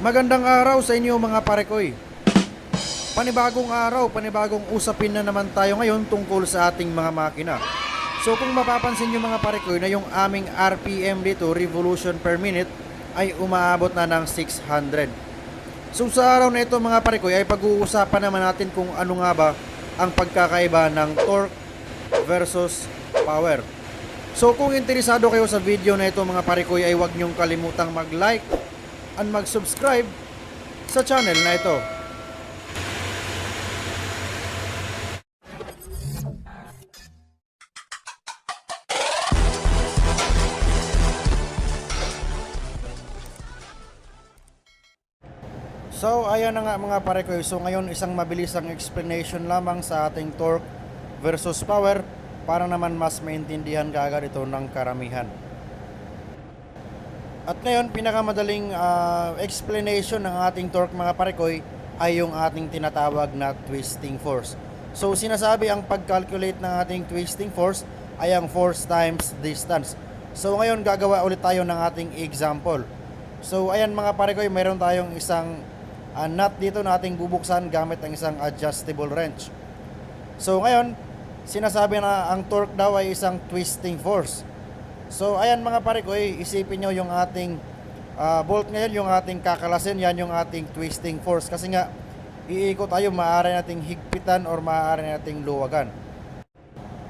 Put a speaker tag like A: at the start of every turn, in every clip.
A: Magandang araw sa inyo mga parekoy. Panibagong araw, panibagong usapin na naman tayo ngayon tungkol sa ating mga makina. So kung mapapansin nyo mga parekoy na yung aming RPM dito, revolution per minute, ay umaabot na ng 600. So sa araw na ito mga parekoy ay pag-uusapan naman natin kung ano nga ba ang pagkakaiba ng torque versus power. So kung interesado kayo sa video na ito mga parekoy ay huwag nyong kalimutang mag-like and mag-subscribe sa channel na ito. So ayan na nga mga parekoy. So ngayon isang mabilisang explanation lamang sa ating torque versus power para naman mas maintindihan kaagad ito ng karamihan. At ngayon, pinakamadaling ah, explanation ng ating torque mga parekoy ay yung ating tinatawag na twisting force. So sinasabi ang pag-calculate ng ating twisting force ay ang force times distance. So ngayon gagawa ulit tayo ng ating example. So ayan mga parekoy, meron tayong isang ah, nut dito na ating bubuksan gamit ang isang adjustable wrench. So ngayon, sinasabi na ang torque daw ay isang twisting force. So ayan mga pare ko, eh, isipin nyo yung ating ah, bolt ngayon, yung ating kakalasin, yan yung ating twisting force. Kasi nga, iikot tayo, maaari nating higpitan or maaari nating luwagan.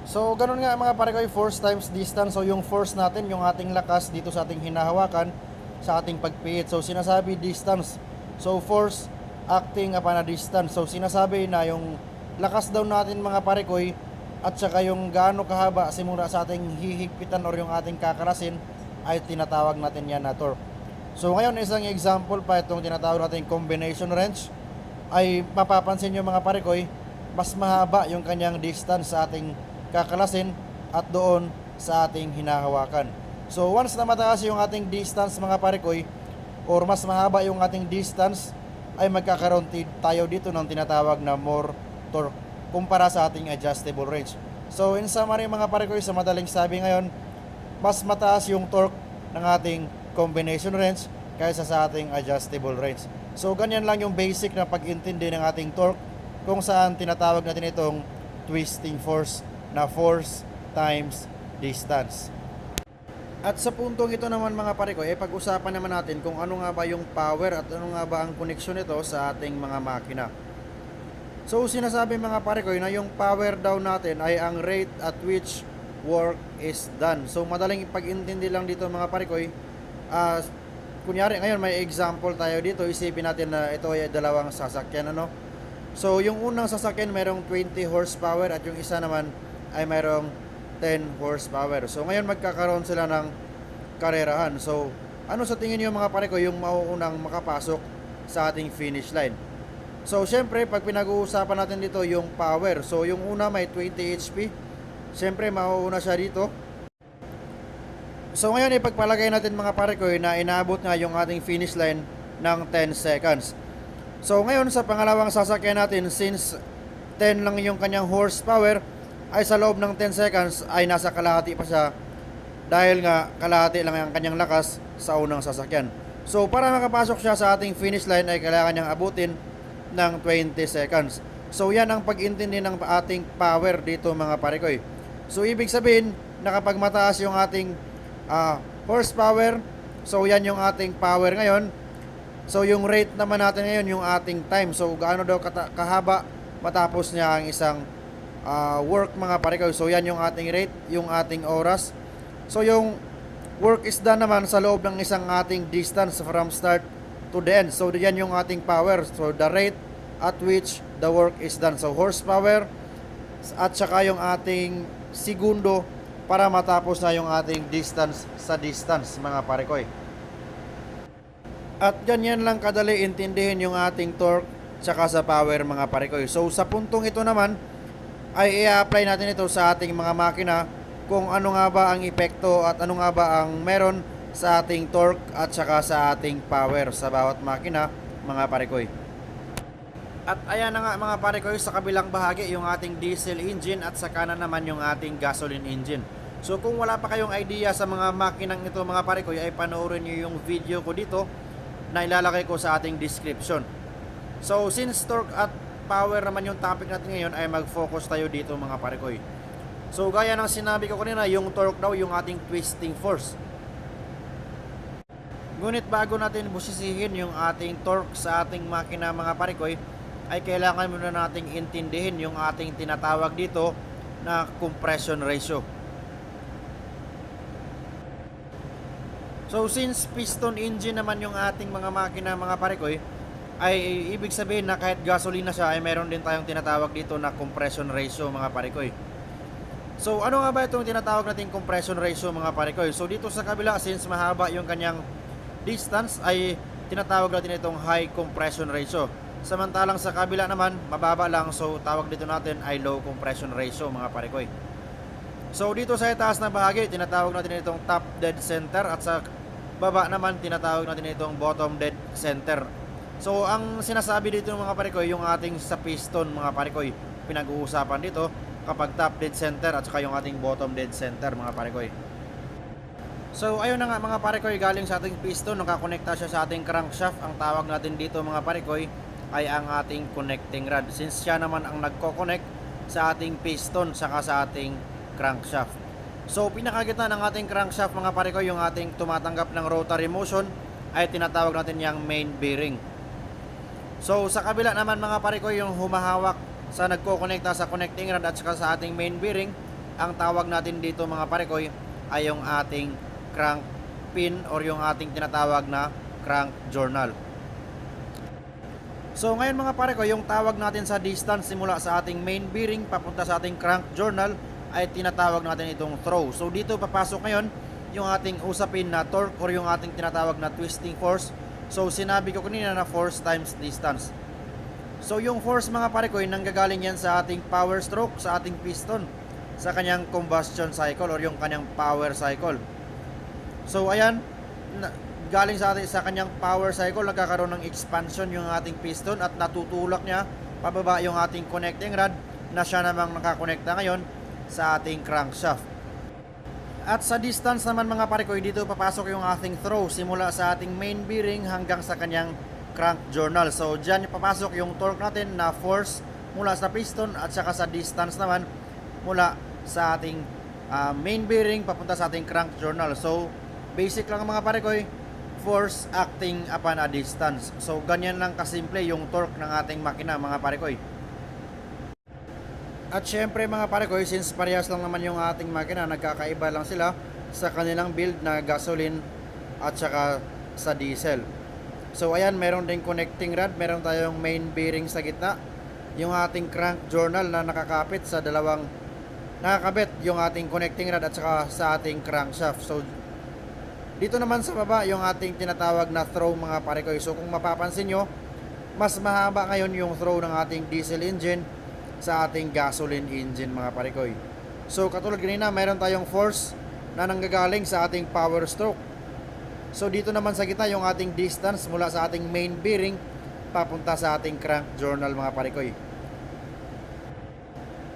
A: So ganun nga mga pare ko, eh, force times distance. So yung force natin, yung ating lakas dito sa ating hinahawakan, sa ating pagpihit. So sinasabi distance. So force acting upon a distance. So sinasabi na yung lakas daw natin mga pare ko, eh, at saka yung gaano kahaba simula sa ating hihigpitan or yung ating kakarasin ay tinatawag natin yan na torque. So ngayon isang example pa itong tinatawag natin combination wrench ay mapapansin nyo mga parekoy mas mahaba yung kanyang distance sa ating kakalasin at doon sa ating hinahawakan. So once na mataas yung ating distance mga parekoy or mas mahaba yung ating distance ay magkakaroon tayo dito ng tinatawag na more torque kumpara sa ating adjustable wrench. So in summary mga parekoy sa madaling sabi ngayon, mas mataas yung torque ng ating combination wrench kaysa sa ating adjustable wrench. So ganyan lang yung basic na pag-intindi ng ating torque kung saan tinatawag natin itong twisting force na force times distance. At sa puntong ito naman mga pare ko, eh pag-usapan naman natin kung ano nga ba yung power at ano nga ba ang koneksyon nito sa ating mga makina. So sinasabi mga pare ko na yung power daw natin ay ang rate at which work is done. So madaling ipag-intindi lang dito mga pare ko. ah, kunyari ngayon may example tayo dito, isipin natin na ito ay dalawang sasakyan ano. So yung unang sasakyan mayroong 20 horsepower at yung isa naman ay mayroong 10 horsepower. So ngayon magkakaroon sila ng karerahan. So ano sa tingin niyo mga pare ko yung mauunang makapasok sa ating finish line? So, syempre, pag pinag-uusapan natin dito yung power. So, yung una may 20 HP. Syempre, mauuna siya dito. So, ngayon, ipagpalagay natin mga pare ko eh, na inaabot nga yung ating finish line ng 10 seconds. So, ngayon, sa pangalawang sasakyan natin, since 10 lang yung kanyang horsepower, ay sa loob ng 10 seconds ay nasa kalahati pa siya dahil nga kalahati lang ang kanyang lakas sa unang sasakyan. So, para makapasok siya sa ating finish line ay kailangan niyang abutin ng 20 seconds. So yan ang pag-intindi ng ating power dito mga parekoy. So ibig sabihin na kapag mataas yung ating ah, horsepower, so yan yung ating power ngayon. So yung rate naman natin ngayon yung ating time. So gaano daw kahaba matapos niya ang isang ah, work mga parekoy. So yan yung ating rate, yung ating oras. So yung work is done naman sa loob ng isang ating distance from start to the end. So yan yung ating power. So the rate at which the work is done. So horsepower at saka yung ating segundo para matapos na yung ating distance sa distance mga parekoy. At ganyan lang kadali intindihin yung ating torque tsaka sa power mga parekoy. So sa puntong ito naman ay i-apply natin ito sa ating mga makina kung ano nga ba ang epekto at ano nga ba ang meron sa ating torque at saka sa ating power sa bawat makina mga parekoy. At ayan na nga mga parekoy sa kabilang bahagi yung ating diesel engine at sa kanan naman yung ating gasoline engine. So kung wala pa kayong idea sa mga makinang ito mga parekoy ay panoorin niyo yung video ko dito na ilalagay ko sa ating description. So since torque at power naman yung topic natin ngayon ay mag-focus tayo dito mga parekoy. So gaya ng sinabi ko kanina, yung torque daw yung ating twisting force. Ngunit bago natin busisihin yung ating torque sa ating makina mga parekoy, ay kailangan muna nating intindihin yung ating tinatawag dito na compression ratio. So since piston engine naman yung ating mga makina mga parekoy, ay ibig sabihin na kahit gasolina siya ay meron din tayong tinatawag dito na compression ratio mga parekoy. So ano nga ba itong tinatawag nating compression ratio mga parekoy? So dito sa kabila since mahaba yung kanyang distance ay tinatawag natin itong high compression ratio. Samantalang sa kabila naman mababa lang so tawag dito natin ay low compression ratio mga parekoy. So dito sa itaas na bahagi tinatawag natin itong top dead center at sa baba naman tinatawag natin itong bottom dead center. So ang sinasabi dito mga parekoy yung ating sa piston mga parekoy pinag-uusapan dito kapag top dead center at saka yung ating bottom dead center mga parekoy. So ayun na nga mga parekoy galing sa ating piston nakakonekta siya sa ating crankshaft. Ang tawag natin dito mga parekoy ay ang ating connecting rod since siya naman ang nagko-connect sa ating piston saka sa ating crankshaft. So pinakagitna ng ating crankshaft mga parekoy yung ating tumatanggap ng rotary motion ay tinatawag natin yung main bearing. So sa kabila naman mga parekoy yung humahawak sa nagko-connecta sa connecting rod at saka sa ating main bearing, ang tawag natin dito mga parekoy ay yung ating crank pin or yung ating tinatawag na crank journal. So ngayon mga parekoy, yung tawag natin sa distance simula sa ating main bearing papunta sa ating crank journal ay tinatawag natin itong throw. So dito papasok ngayon yung ating usapin na torque or yung ating tinatawag na twisting force. So sinabi ko kanina na force times distance. So yung force mga pare ko nanggagaling yan sa ating power stroke, sa ating piston, sa kanyang combustion cycle or yung kanyang power cycle. So ayan, na, galing sa ating sa kanyang power cycle nagkakaroon ng expansion yung ating piston at natutulak niya pababa yung ating connecting rod na siya namang nakakonekta ngayon sa ating crankshaft. At sa distance naman mga pare ko, dito papasok yung ating throw simula sa ating main bearing hanggang sa kanyang crank journal. So dyan papasok yung torque natin na force mula sa piston at saka sa distance naman mula sa ating ah, main bearing papunta sa ating crank journal. So basic lang mga pare ko, force acting upon a distance. So ganyan lang kasimple yung torque ng ating makina mga pare ko. At syempre mga pare ko, since parehas lang naman yung ating makina, nagkakaiba lang sila sa kanilang build na gasoline at saka sa diesel. So ayan, meron din connecting rod, meron tayong main bearing sa gitna. Yung ating crank journal na nakakapit sa dalawang nakakabit yung ating connecting rod at saka sa ating crankshaft. So dito naman sa baba yung ating tinatawag na throw mga pare ko. So kung mapapansin nyo, mas mahaba ngayon yung throw ng ating diesel engine sa ating gasoline engine mga parikoy. So katulad kanina, mayroon tayong force na nanggagaling sa ating power stroke. So dito naman sa gitna yung ating distance mula sa ating main bearing papunta sa ating crank journal mga parikoy.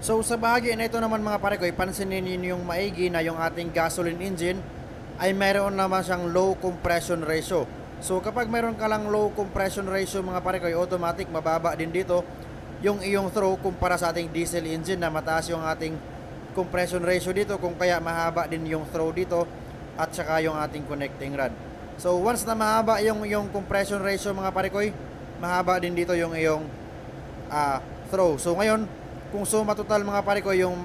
A: So sa bahagi na ito naman mga parikoy, pansinin niyo yung maigi na yung ating gasoline engine ay mayroon naman siyang low compression ratio. So kapag mayroon ka lang low compression ratio mga parikoy, automatic mababa din dito yung iyong throw kumpara sa ating diesel engine na mataas yung ating compression ratio dito kung kaya mahaba din yung throw dito at saka yung ating connecting rod. So once na mahaba yung yung compression ratio mga parikoy, mahaba din dito yung iyong ah, throw. So ngayon, kung suma total mga parikoy yung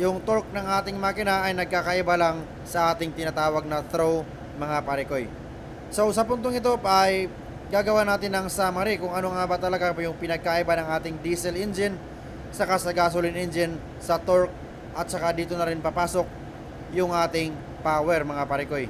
A: yung torque ng ating makina ay nagkakaiba lang sa ating tinatawag na throw mga parikoy. So sa puntong ito ay gagawa natin ng summary kung ano nga ba talaga yung pinagkaiba ng ating diesel engine saka sa gasoline engine sa torque at saka dito na rin papasok yung ating power mga parikoy.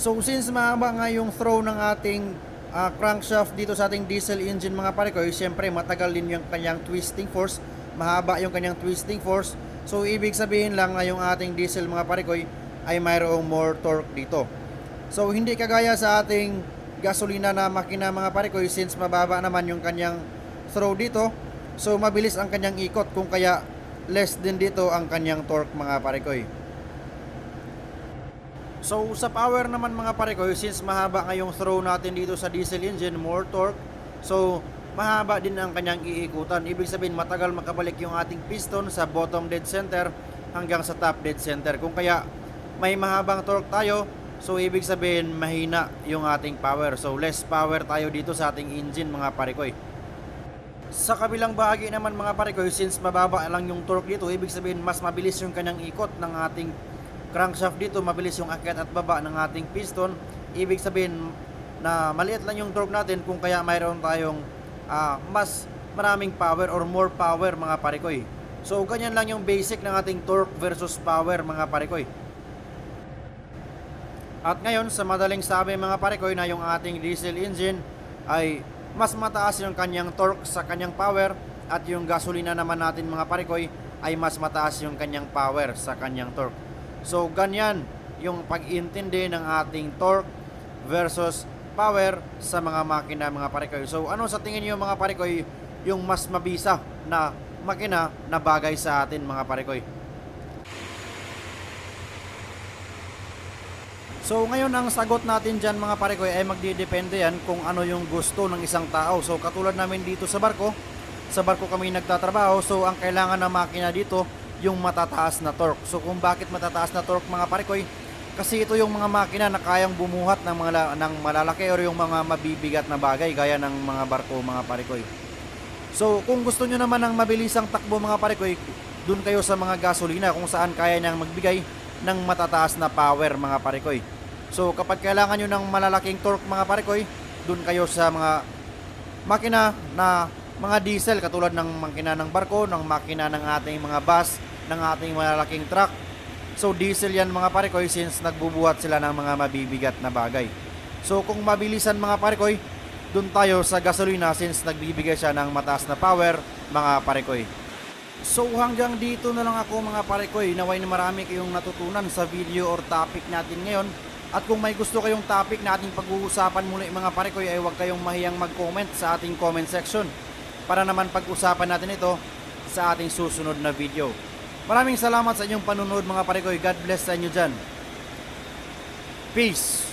A: So since mahaba nga yung throw ng ating ah, crankshaft dito sa ating diesel engine mga parikoy, syempre matagal din yung kanyang twisting force, mahaba yung kanyang twisting force. So ibig sabihin lang na yung ating diesel mga parikoy ay mayroong more torque dito. So hindi kagaya sa ating gasolina na makina mga parikoy since mababa naman yung kanyang throw dito. So mabilis ang kanyang ikot kung kaya less din dito ang kanyang torque mga parikoy. So sa power naman mga pare ko, since mahaba ngayong throw natin dito sa diesel engine, more torque. So mahaba din ang kanyang iikutan. Ibig sabihin matagal makabalik yung ating piston sa bottom dead center hanggang sa top dead center. Kung kaya may mahabang torque tayo, so ibig sabihin mahina yung ating power. So less power tayo dito sa ating engine mga pare ko. Sa kabilang bahagi naman mga pare ko, since mababa lang yung torque dito, ibig sabihin mas mabilis yung kanyang ikot ng ating crankshaft dito, mabilis yung akyat at baba ng ating piston. Ibig sabihin na maliit lang yung torque natin kung kaya mayroon tayong ah, mas maraming power or more power mga pare ko. So ganyan lang yung basic ng ating torque versus power mga pare ko. At ngayon sa madaling sabi mga pare ko na yung ating diesel engine ay mas mataas yung kanyang torque sa kanyang power at yung gasolina naman natin mga pare ko ay mas mataas yung kanyang power sa kanyang torque. So ganyan yung pag-intindi ng ating torque versus power sa mga makina mga pare ko. So ano sa tingin niyo mga pare ko yung mas mabisa na makina na bagay sa atin mga pare ko? So ngayon ang sagot natin dyan mga pare ko ay magdidepende yan kung ano yung gusto ng isang tao. So katulad namin dito sa barko, sa barko kami nagtatrabaho. So ang kailangan ng makina dito yung matataas na torque. So kung bakit matataas na torque mga pare ko kasi ito yung mga makina na kayang bumuhat ng mga ng malalaki or yung mga mabibigat na bagay gaya ng mga barko mga pare ko. So kung gusto nyo naman ng mabilisang takbo mga pare ko, dun kayo sa mga gasolina kung saan kaya niyang magbigay ng matataas na power mga pare ko. So kapag kailangan nyo ng malalaking torque mga pare ko, dun kayo sa mga makina na mga diesel katulad ng makina ng barko, ng makina ng ating mga bus, ng ating malalaking truck. So diesel yan mga pare ko since nagbubuhat sila ng mga mabibigat na bagay. So kung mabilisan mga pare ko, dun tayo sa gasolina since nagbibigay siya ng mataas na power mga pare ko. So hanggang dito na lang ako mga pare ko. Naway na marami kayong natutunan sa video or topic natin ngayon. At kung may gusto kayong topic na ating pag-uusapan muli mga pare ko ay huwag kayong mahiyang mag-comment sa ating comment section para naman pag-usapan natin ito sa ating susunod na video. Maraming salamat sa inyong panunood mga pare ko. God bless sa inyo dyan. Peace!